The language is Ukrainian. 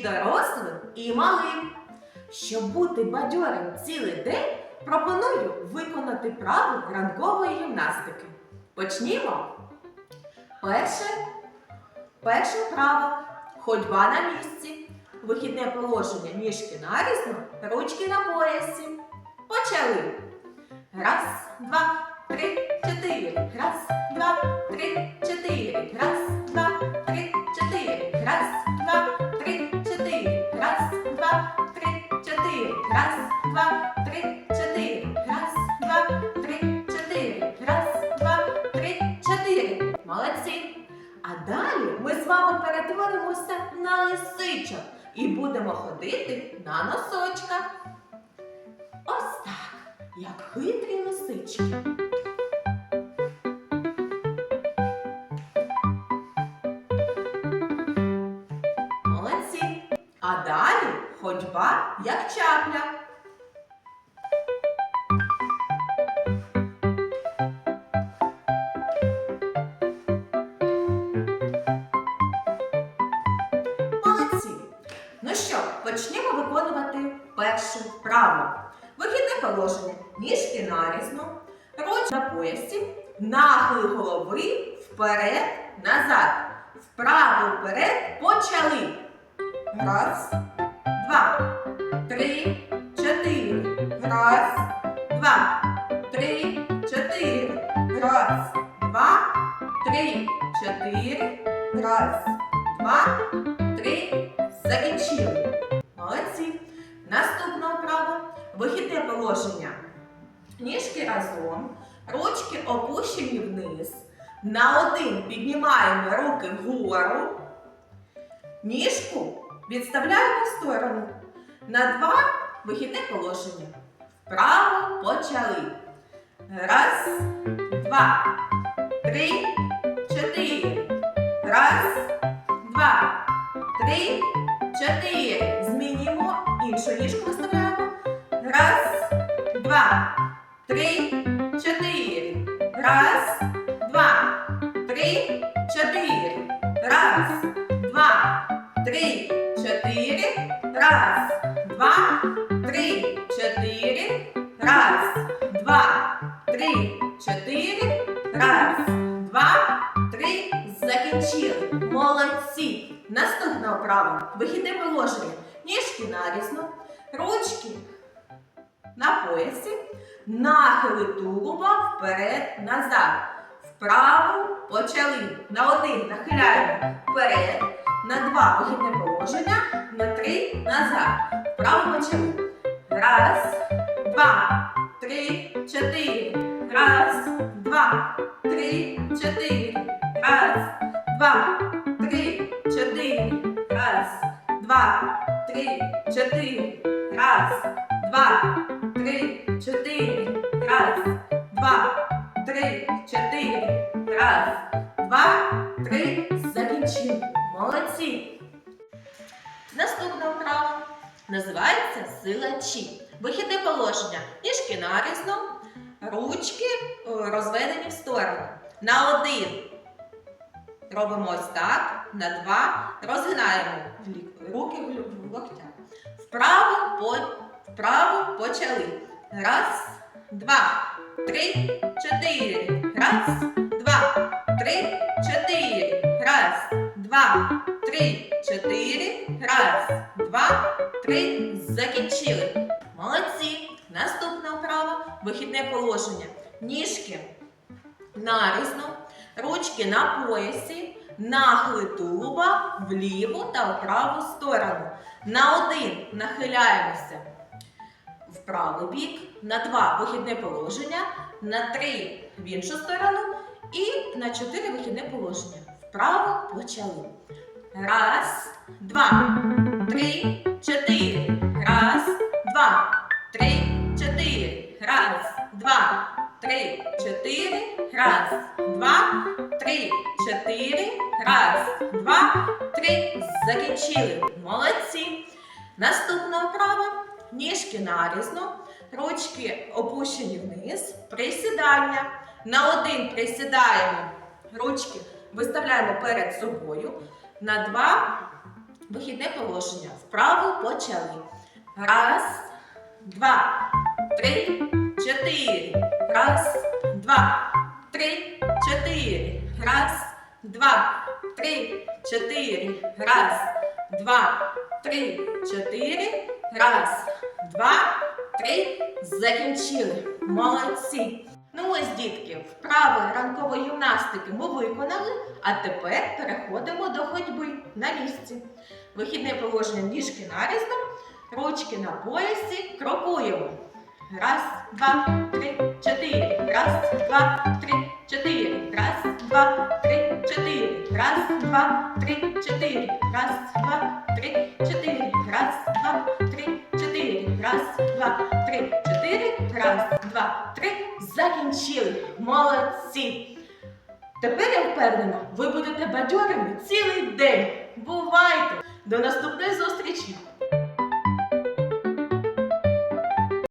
дорослим, і малим. Щоб бути бадьорим цілий день, пропоную виконати право ранкової гімнастики. Почнімо. Перше, перше право. Ходьба на місці. Вихідне положення ніжки нарізно, ручки на поясі. Почали. Раз, два, три, чотири. Раз, два, три, з вами перетворимося на лисичок і будемо ходити на носочках. Ось так, як хитрі лисички. Молодці. А далі ходьба як чапля. Першу. Вихідне положення. Ніжки нарізно, руч на поясі, нахил голови вперед, назад. Вправо вперед почали. Раз, два, три, чотири. Раз, два, три, чотири. Раз, два, три, чотири. Раз, два, три. Закінчили. Вихідне положення. Ніжки разом, ручки опущені вниз. На один піднімаємо руки вгору. Ніжку відставляємо в сторону. На два вихідне положення. Вправо почали. Раз, два, три, чотири. Раз, два, три, чотири. Три, чотири. Раз, два, три, чотири. Раз, два, три, чотири. Раз, два, три, чотири. Раз, два, три, чотири. Раз, два, три. Закінчили. Молодці. Наступна вправа. Вихідне положення. Ніжки нарізно, ручки на поясі, нахили тулуба вперед, назад. Вправо почали. На один нахиляємо вперед, на два вихідне положення, на три назад. Вправо почали. Раз, два, три, чотири. Раз, два, три, чотири. Раз, два, три, чотири. Раз, два, три, чотири. Раз, два, три, чотири. Раз, два, три, чотири. Раз, два, три. Закінчили. Молодці. Наступна вправа називається силачі. Вихідне положення. Ніжки нарізно, ручки е, розведені в сторону. На один робимо ось так, на два розгинаємо руки в локтях. Вправо, по, вправо почали. Раз, два, три, чотири. Раз, два, три, чотири. Раз, два, три, чотири. Раз, два, три. Закінчили. Молодці. Наступна вправа. Вихідне положення. Ніжки нарізно, ручки на поясі, нахили тулуба вліву та в праву сторону. На один нахиляємося правий бік, на два вихідне положення, на три в іншу сторону і на чотири вихідне положення. Вправо почали. Раз, два, три, чотири. Раз, два, три, чотири. Раз, два, три, чотири. Раз, два, три, чотири. Раз, два, три. Закінчили. Молодці. Наступна вправа. Ніжки нарізно, ручки опущені вниз, присідання. На один присідаємо, ручки виставляємо перед собою. На два Вихідне положення. Вправо почали. Раз, два, три, чотири. Раз, два, три, чотири. Раз, два, три, чотири. Раз, два, три, чотири. Раз, два, три. Закінчили. Молодці. Ну ось, дітки, вправи ранкової гімнастики ми виконали, а тепер переходимо до ходьби на місці. Вихідне положення ніжки нарізно, ручки на поясі, крокуємо. Раз, два, три, чотири. Раз, два, три, чотири. Раз, два, три, чотири. Раз, два, три, чотири. Раз, два, три, чотири. Раз, два, три. Раз, два, три, чотири. Раз, два, три. Закінчили. Молодці. Тепер я впевнена, ви будете бадьорими цілий день. Бувайте! До наступної зустрічі!